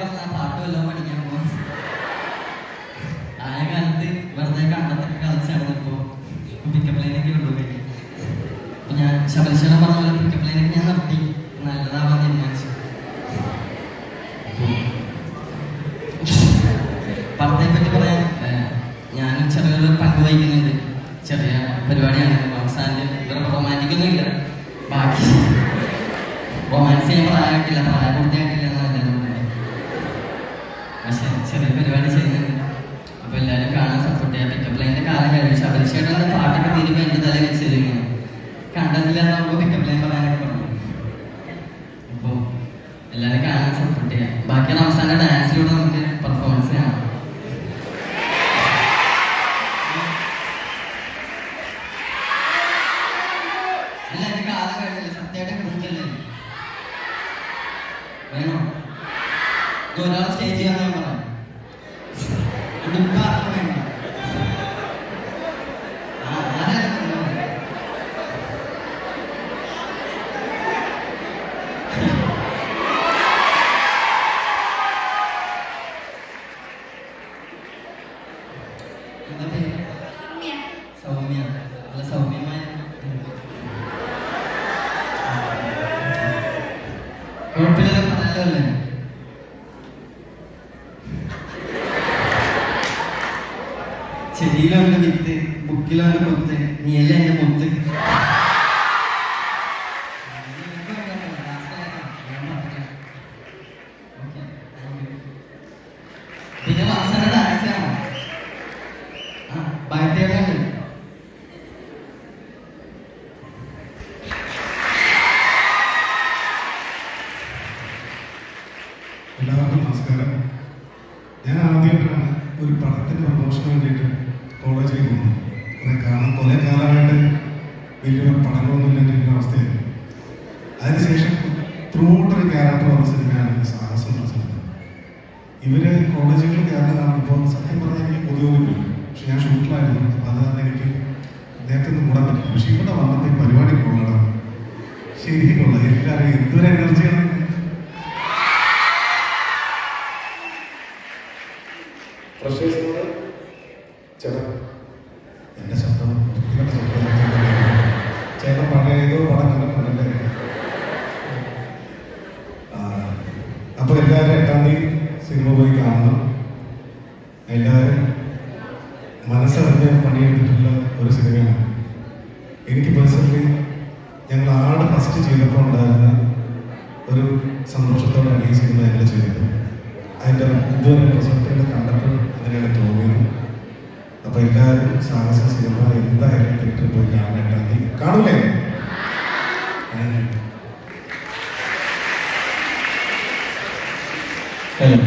പറഞ്ഞ പാട്ട് വല്ലതും പഠിക്കാൻ പോകും ആയ കാലത്ത് വെറുതെ കണ്ടത്തൊക്കെ കളിച്ച് നടന്നപ്പോ പിക്കപ്പ് ലൈനൊക്കെ കൊണ്ടുപോയി. ഞാൻ ശബരിശീലം പറഞ്ഞ പോലെ പിക്കപ്പ് ലൈനൊക്കെ ഞാൻ നിർത്തി. നല്ലതാവാൻ തീരുമാനിച്ചു. പടത്തെ പറ്റി പറയാൻ ഞാനും ചെറിയൊരു പങ്ക് വഹിക്കുന്നുണ്ട്. ചെറിയ പരിപാടിയാണ്. അവസാനം വേറെ റൊമാന്റിക് ഒന്നും ഇല്ല. ബാക്കി റൊമാൻസ് ചെയ്യാൻ പ്രായമായിട്ടില്ല. പറയുന്നത് പക്ഷെ ചെറിയ പരിപാടി അപ്പൊ എല്ലാവരും കാണാൻ സപ്പോർട്ട് ചെയ്യാൻ പറ്റും. അപ്പൊ എന്റെ കാലം കഴിച്ചു അപരിശയുടെ പാട്ടൊക്കെ തീരുമ്പോ എന്റെ തല കണ്ടതില്ല നമുക്ക് പറയാനൊക്കെ പറഞ്ഞു. എല്ലാവരും കാണാൻ സപ്പോർട്ട് ചെയ്യാം. ബാക്കിയുള്ള അവസാന ഡാൻസിലൂടെ നമുക്ക് പെർഫോമൻസ് കാണാം. ഒരാൾ സ്റ്റേജ് ചെയ്യാൻ കുഴപ്പമില്ല നല്ലതല്ലേ ചെടിയിലാണ് വിത്ത് ബുക്കിലാണ് മുത്ത് നീയല്ല എന്റെ മുത്ത് പിന്നെ വാസന എല്ലാവർക്കും നമസ്കാരം. ഞാൻ ആദ്യമായിട്ടാണ് ഒരു പടത്തിന്റെ പ്രമോഷന് വേണ്ടിയിട്ട് കോളേജിൽ പോകുന്നത്. കുറെ കാരണം കുറെ കാലമായിട്ട് വലിയ പടങ്ങളൊന്നും ഇല്ലാണ്ടിരിക്കുന്ന അവസ്ഥയായിരുന്നു. അതിനുശേഷം ത്രൂട്ട് ഒരു ക്യാരക്ടർ വന്ന സിനിമയാണ് സാഹസം എന്ന സിനിമ. ഇവർ കോളേജുകളിൽ ക്യാരക്ടർ കാണുമ്പോൾ സത്യം പറഞ്ഞാൽ എനിക്ക് കൊതുകൊന്നും പക്ഷെ ഞാൻ ഷൂട്ടിലായിരുന്നു. അപ്പോൾ അത് കാരണം എനിക്ക് നേരത്തെ ഒന്നും കൂടാൻ പറ്റില്ല പക്ഷെ ഇവിടെ വന്നപ്പോൾ പരിപാടി കൊള്ളണം. ശരിക്കും കൊള്ളാം. എല്ലാവരും എന്തൊരു എനർജിയാണ് ഫ്രഷേഴ്സിനോട് ചേട്ടാ എന്റെ ശബ്ദം ചേട്ടൻ പഴയതോ പടം കണ്ടിട്ടുണ്ടല്ലേ അപ്പൊ എല്ലാവരും എട്ടാം തീയതി സിനിമ പോയി കാണണം. എല്ലാവരും മനസ്സറിഞ്ഞ് പണിയെടുത്തിട്ടുള്ള ഒരു സിനിമയാണ്. എനിക്ക് പേഴ്സണലി ഞങ്ങൾ ആട് ഫസ്റ്റ് ചെയ്തപ്പോൾ ഉണ്ടായിരുന്ന ഒരു സന്തോഷത്തോടെയാണ് ഈ സിനിമ ഞങ്ങൾ ചെയ്തത്. അതിന്റെ ഇതുവരെ സാഹസ സിനിമ എന്തായാലും തിയേറ്ററിൽ പോയി കാണേണ്ടി കാണൂലേ ഹലോ